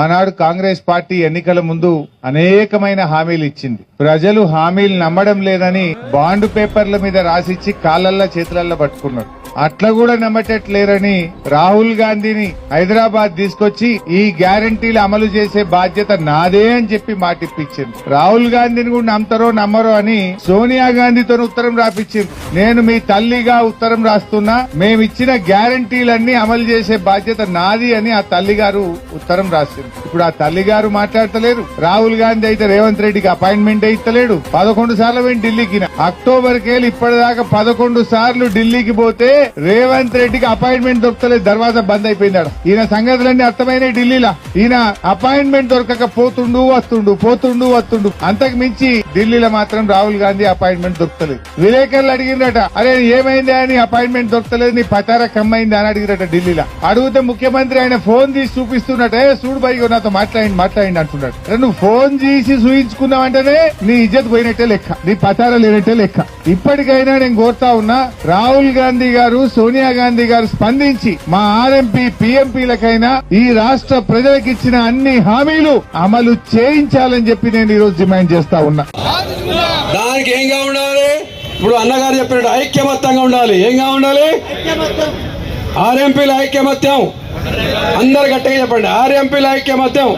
ఆనాడు కాంగ్రెస్ పార్టీ ఎన్నికల ముందు అనేకమైన హామీలు ఇచ్చింది. ప్రజలు హామీలు నమ్మడం లేదని బాండ్ పేపర్ల మీద రాసిచ్చి కాళ్ళల్లా చేతులల్లో పట్టుకున్నారు. అట్లా కూడా నమ్మటట్లేరని రాహుల్ గాంధీని హైదరాబాద్ తీసుకొచ్చి ఈ గ్యారంటీలు అమలు చేసే బాధ్యత నాదే అని చెప్పి మాటిప్పించింది. రాహుల్ గాంధీని కూడా నమ్ముతారో నమ్మరో అని సోనియా గాంధీతో ఉత్తరం రాపిచ్చింది. నేను మీ తల్లిగా ఉత్తరం రాస్తున్నా మేమిచ్చిన గ్యారంటీలన్నీ అమలు చేసే బాధ్యత నాది అని ఆ తల్లిగారు ఉత్తరం రాసింది. ఇప్పుడు ఆ తల్లి గారు మాట్లాడతలేరు. రాహుల్ గాంధీ అయితే రేవంత్ రెడ్డికి అపాయింట్మెంట్ ఇస్తలేడు. పదకొండు సార్లు పోయి ఢిల్లీకి అక్టోబర్ కేళ్ళు ఇప్పటిదాకా పదకొండు సార్లు ఢిల్లీకి పోతే రేవంత్ రెడ్డికి అపాయింట్మెంట్ దొరకలేదు దర్వాజా బంద్ అయిపోయిందాడు ఈయన సంగతులన్నీ అర్థమైనాయి ఢిల్లీలో. ఈయన అపాయింట్మెంట్ దొరకక పోతుండు వస్తుండు పోతుండు వస్తుండు. అంతకు మించి ఢిల్లీలో మాత్రం రాహుల్ గాంధీ అపాయింట్మెంట్ దొరకలేదు విలేకరులు అడిగిందట అరే ఏమైంది అని అపాయింట్మెంట్ దొరకలేదు నీ పతార కమ్మైంది అని అడిగిరట ఢిల్లీలో. అడిగితే ముఖ్యమంత్రి ఆయన ఫోన్ తీసి చూపిస్తున్నట్టే చూడు బైగో నాతో మాట్లాడి మాట్లాడి అంటున్నాడు. నువ్వు ఫోన్ తీసి చూయించుకున్నావంటేనే నీ ఇజ్జత్ పోయినట్టే లెక్క నీ పతార లేనట్టే లెక్క. ఇప్పటికైనా నేను కోరుతా ఉన్నా రాహుల్ గాంధీ గారు సోనియా గాంధీ గారు స్పందించి మా ఆర్ఎంపీ పీఎంపీలకైనా ఈ రాష్ట్ర ప్రజలకు ఇచ్చిన అన్ని హామీలు అమలు చేయించాలని చెప్పి నేను ఈ రోజు డిమాండ్ చేస్తా ఉన్నా. దానికి ఏంగా ఉండాలి? ఇప్పుడు అన్నగారు చెప్పినట్టు ఐక్యమత్యంగా ఉండాలి. ఏంగా ఉండాలి? ఆర్ఎంపీల ఐక్యమత్యం. అందరు గట్టిగా చెప్పండి. ఆర్ఎంపీల ఐక్యమత్యం.